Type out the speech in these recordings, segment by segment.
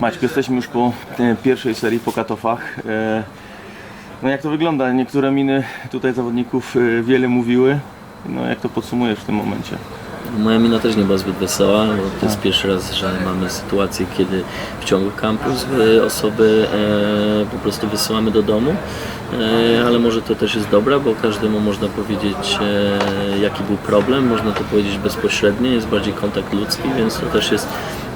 Maćku, jesteśmy już po e, pierwszej serii po katofach. E, No jak to wygląda? Niektóre miny tutaj zawodników e, wiele mówiły. No jak to podsumujesz w tym momencie? Moja mina też nie była zbyt wesoła, bo to jest pierwszy raz, że mamy sytuację, kiedy w ciągu kampus osoby po prostu wysyłamy do domu, ale może to też jest dobre, bo każdemu można powiedzieć jaki był problem, można to powiedzieć bezpośrednio, jest bardziej kontakt ludzki, więc to też jest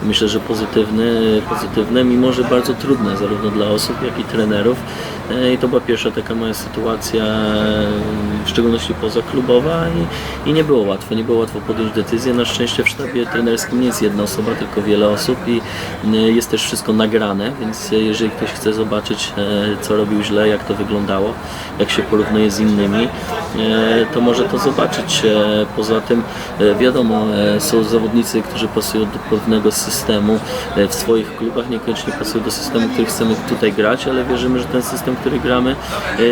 myślę, że pozytywne, pozytywne mimo że bardzo trudne zarówno dla osób, jak i trenerów. E, I to była pierwsza taka moja sytuacja, w szczególności pozaklubowa i, i nie było łatwo, nie było łatwo podjąć decyzję. Na szczęście w sztabie trenerskim nie jest jedna osoba, tylko wiele osób i e, jest też wszystko nagrane, więc jeżeli ktoś chce zobaczyć, e, co robił źle, jak to wyglądało, jak się porównuje z innymi, to może to zobaczyć. Poza tym wiadomo, są zawodnicy, którzy pasują do pewnego systemu e, w swoich klubach, niekoniecznie pasują do systemu, który chcemy tutaj grać, ale wierzymy, że ten system, który gramy, e,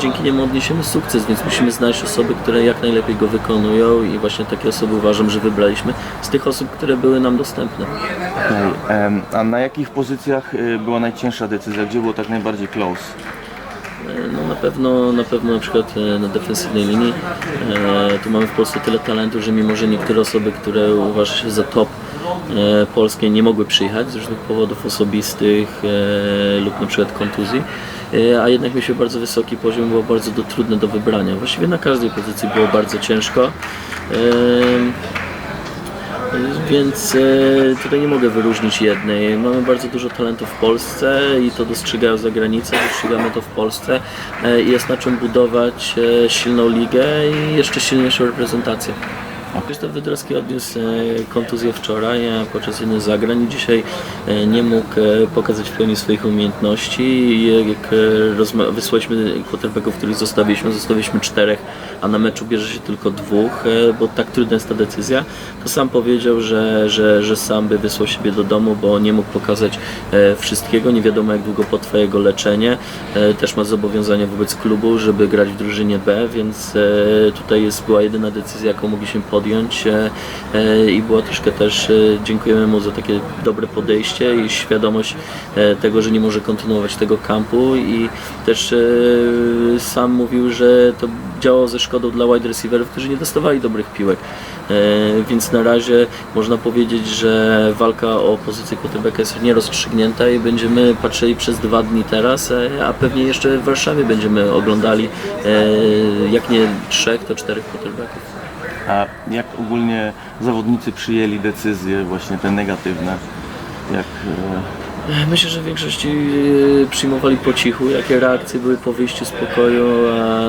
dzięki niemu odniesiemy sukces, więc musimy znaleźć osoby, które jak najlepiej go wykonują i właśnie takie osoby uważam, że wybraliśmy z tych osób, które były nam dostępne. Em, A na jakich pozycjach e, była najcięższa decyzja? Gdzie było tak najbardziej close? No na pewno, na pewno na przykład e, na defensywnej linii e, tu mamy w Polsce tyle talentu, że mimo, że niektóre osoby, które uważa się za top e, polskie nie mogły przyjechać z różnych powodów osobistych e, lub na przykład kontuzji, e, a jednak mi się bardzo wysoki poziom było bardzo do, trudny do wybrania. Właściwie na każdej pozycji było bardzo ciężko. E, więc e, tutaj nie mogę wyróżnić jednej. Mamy bardzo dużo talentów w Polsce i to dostrzegają za granicą, dostrzegamy to w Polsce e, jest na czym budować e, silną ligę i jeszcze silniejszą reprezentację. Krzysztof Wydrowski odniósł e, kontuzję wczoraj podczas jednej z zagrań dzisiaj e, nie mógł e, pokazać w pełni swoich umiejętności. Jak wysłaliśmy quarterbacków, których zostawiliśmy, zostawiliśmy czterech, a na meczu bierze się tylko dwóch, bo tak trudna jest ta decyzja, to sam powiedział, że, że, że sam by wysłał siebie do domu, bo nie mógł pokazać wszystkiego, nie wiadomo jak długo potrwa jego leczenie, też ma zobowiązania wobec klubu, żeby grać w drużynie B, więc tutaj jest, była jedyna decyzja, jaką mogliśmy podjąć e, e, i była troszkę też, e, dziękujemy mu za takie dobre podejście i świadomość tego, że nie może kontynuować tego kampu i też sam mówił, że to działało ze szkodą dla wide receiverów, którzy nie dostawali dobrych piłek. Więc na razie można powiedzieć, że walka o pozycję quarterbacka jest nierozstrzygnięta i będziemy patrzyli przez dwa dni teraz, a pewnie jeszcze w Warszawie będziemy oglądali jak nie trzech, to czterech quarterbacków. A jak ogólnie zawodnicy przyjęli decyzje właśnie te negatywne? Jak, e, Myślę, że większości e, przyjmowali po cichu. Jakie reakcje były po wyjściu z pokoju,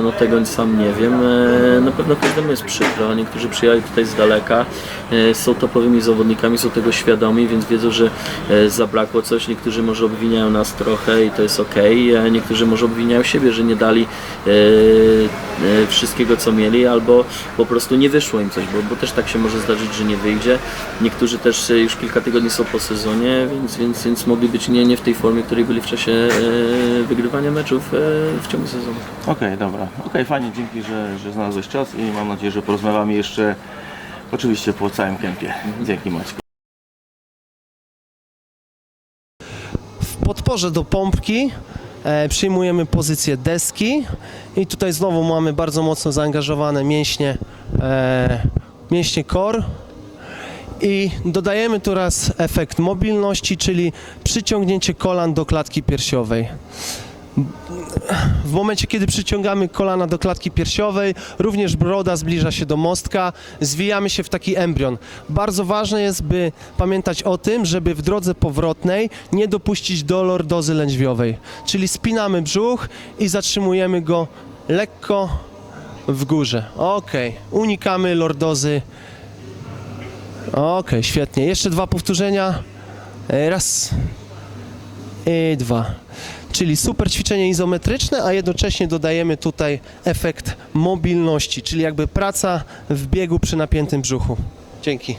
no tego sam nie wiem. E, Na pewno każdemu jest przykro. Niektórzy przyjechali tutaj z daleka, e, są topowymi zawodnikami, są tego świadomi, więc wiedzą, że zabrakło coś. Niektórzy może obwiniają nas trochę i to jest ok, niektórzy może obwiniają siebie, że nie dali wszystkiego, co mieli, albo po prostu nie wyszło im coś, bo, bo też tak się może zdarzyć, że nie wyjdzie. Niektórzy też już kilka tygodni są po sezonie, więc, więc, więc mogli być nie, nie w tej formie, w której byli w czasie e, wygrywania meczów e, w ciągu sezonu. Okej, dobra. Okej, fajnie, dzięki, że, że znalazłeś czas i mam nadzieję, że porozmawiamy jeszcze oczywiście po całym kempie. Dzięki Maćku. W podporze do pompki e, przyjmujemy pozycję deski i tutaj znowu mamy bardzo mocno zaangażowane mięśnie, e, mięśnie core i dodajemy tu raz efekt mobilności, czyli przyciągnięcie kolan do klatki piersiowej. W momencie, kiedy przyciągamy kolana do klatki piersiowej, również broda zbliża się do mostka, zwijamy się w taki embrion. Bardzo ważne jest, by pamiętać o tym, żeby w drodze powrotnej nie dopuścić do lordozy lędźwiowej. Czyli spinamy brzuch i zatrzymujemy go lekko w górze. Ok, unikamy lordozy. Ok, świetnie. Jeszcze dwa powtórzenia. Raz i dwa. Czyli super ćwiczenie izometryczne, a jednocześnie dodajemy tutaj efekt mobilności, czyli jakby praca w biegu przy napiętym brzuchu. Dzięki.